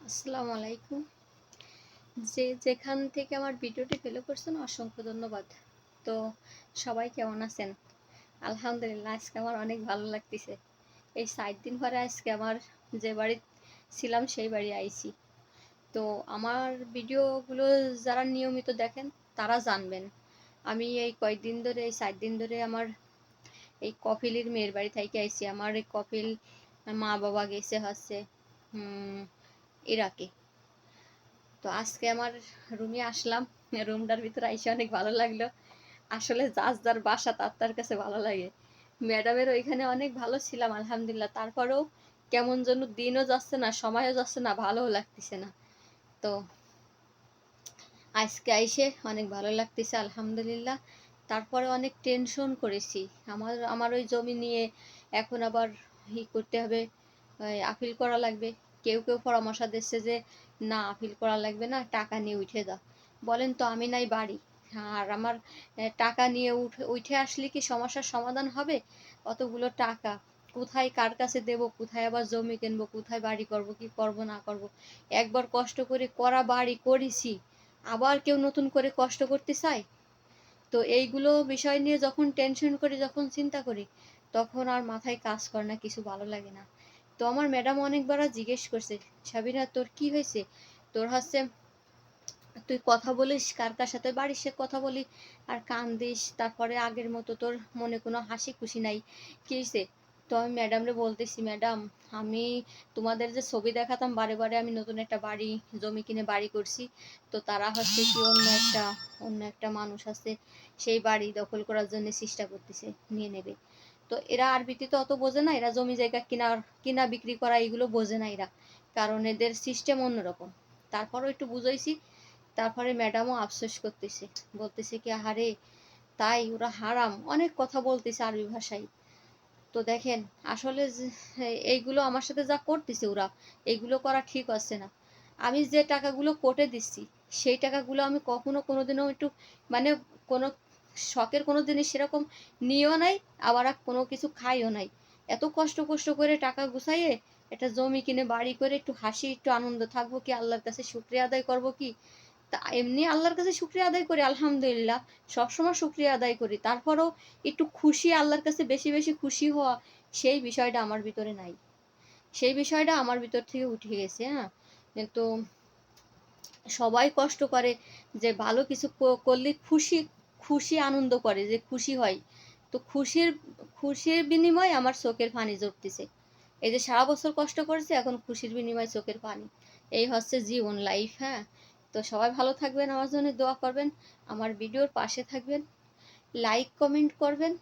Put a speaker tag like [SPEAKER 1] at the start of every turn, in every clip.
[SPEAKER 1] আসসালামু আলাইকুম। যে যেখান থেকে আমার ভিডিওটি ফেলো করছেন, অসংখ্য ধন্যবাদ। তো সবাই কেমন আছেন? আলহামদুলিল্লাহ, আজকে আমার অনেক ভালো লাগতেছে। এই সাত দিন পরে আজকে আমার যে বাড়ি ছিলাম, সেই বাড়ি আইছি। তো আমার ভিডিওগুলো যারা নিয়মিত দেখেন, তারা জানবেন। আমি এই কয়েকদিন ধরে, এই সাত দিন ধরে আমার এই কপিলের মেয়ের বাড়ি থেকে আইছি। আমার এই কপিল মা বাবা গেছে হচ্ছে ইরাকে। তো আজকে আমার রুমে আসলাম। রুমটার ভিতরে আইসে অনেক ভালো লাগল। আসলে যার যার বাসা, তার তার কাছে ভালো লাগে। ম্যাডামের ওইখানে অনেক ভালো ছিলাম, আলহামদুলিল্লাহ। তারপরেও কেমন যেন দিনও যাচ্ছে না, সময়ও যাচ্ছে না, ভালোও লাগতেছে না। তো আজকে আইসে অনেক ভালো লাগতেছে, আলহামদুলিল্লাহ। তারপরে অনেক টেনশন করেছি। আমার আমার ওই জমি নিয়ে এখন আবার ই করতে হবে আপিল করা লাগবে। কেউ কেউ পরামর্শ দিচ্ছে যে, না আপিল করা লাগবে না, টাকা নিয়ে উঠে যা বলেন তো, আমি নাই বাড়ি। আর আমার টাকা নিয়ে উঠে উঠে আসলে কি সমস্যার সমাধান হবে? অতগুলো টাকা, কোথায় কার কাছে দেব? কোথায় আবার জমি কিনবো? কোথায় বাড়ি করব? কি করব, না করব? একবার কষ্ট করে করা বাড়ি করেছি। আবার কেউ নতুন করে কষ্ট করতে চায়? তো এইগুলো বিষয় নিয়ে যখন টেনশন করি, যখন চিন্তা করি, তখন আর মাথায় কাজ করে না, কিছু ভালো লাগে না। তো আমার ম্যাডাম অনেকবার জিজ্ঞেস করছে, সাবিনা, তোর কি হয়েছে? তোর হচ্ছে, তুই কথা বলিস, কার কার সাথে বাড়ির সে কথা বলি, আর কান্দিস, তারপরে আগের মতো তোর মনে কোনো হাসি খুশি নাই। কি হয়েছে? তো আমি ম্যাডামরে বলতেছি, ম্যাডাম, আমি তোমাদের যে ছবি দেখাতাম, বারে বারে আমি নতুন একটা বাড়ি, জমি কিনে বাড়ি করছি। তো তারা হচ্ছে কি অন্য একটা অন্য একটা মানুষ আছে, সেই বাড়ি দখল করার জন্য চেষ্টা করতেছে, নিয়ে নেবে। তো এরা আরবিতে তো অত বোঝে না, এরা জমি জায়গা কিনা কিনা বিক্রি করা এগুলো বোঝে না এরা। কারণ এদের সিস্টেম অন্যরকম। তারপরও একটু বুঝাইছি, তারপরে ম্যাডামও আফসোস করতেছে। বলতেছে কি, আহারে, তাই ওরা হারাম। অনেক কথা বলতেছে আরবি ভাষায়। তো দেখেন, আসলে এইগুলো আমার সাথে যা করতেছে ওরা এইগুলো করা ঠিক আছে না। আমি যে টাকাগুলো কোটে দিচ্ছি, সেই টাকাগুলো আমি কখনো কোনোদিনও একটু মানে কোনো শখের কোনো জিনিস সেরকম নিয়েও নাই, আবার কোনো কিছু খাইও নাই। এত কষ্ট কষ্ট করে টাকা গুছাইয়ে একটা জমি কিনে বাড়ি করে একটু হাসি, একটু আনন্দ, থাকব কি আল্লাহর কাছে শুক্রিয়া আদায় করব কি? তা এমনি আল্লাহর কাছে শুক্রিয়া আদায় করি, আলহামদুলিল্লাহ, সবসময় শুক্রিয়া আদায় করি। তারপরেও একটু খুশি, আল্লাহর কাছে বেশি বেশি খুশি হওয়া, সেই বিষয়টা আমার ভিতরে নাই। সেই বিষয়টা আমার ভিতর থেকে উঠে গেছে হ্যাঁ? কিন্তু সবাই কষ্ট করে যে ভালো কিছু করলে খুশি খুশি, আনন্দ করে যে খুশি হয়। তো খুশির খুশির বিনিময়ে আমার চোখের পানি জড়তেছে। এই যে সারা বছর কষ্ট করেছে, এখন খুশির বিনিময়ে চোখের পানি। এই হচ্ছে জীবন লাইফ হ্যাঁ? তো সবাই ভালো থাকবেন, আমার জন্য দোয়া করবেন, আমার ভিডিওর পাশে থাকবেন। লাইক কমেন্ট করবেন।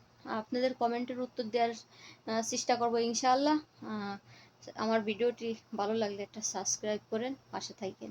[SPEAKER 1] আপনাদের কমেন্টের উত্তর দেওয়ার চেষ্টা করব ইনশাআল্লাহ। আমার ভিডিওটি ভালো লাগলে একটা সাবস্ক্রাইব করেন, পাশে থাকেন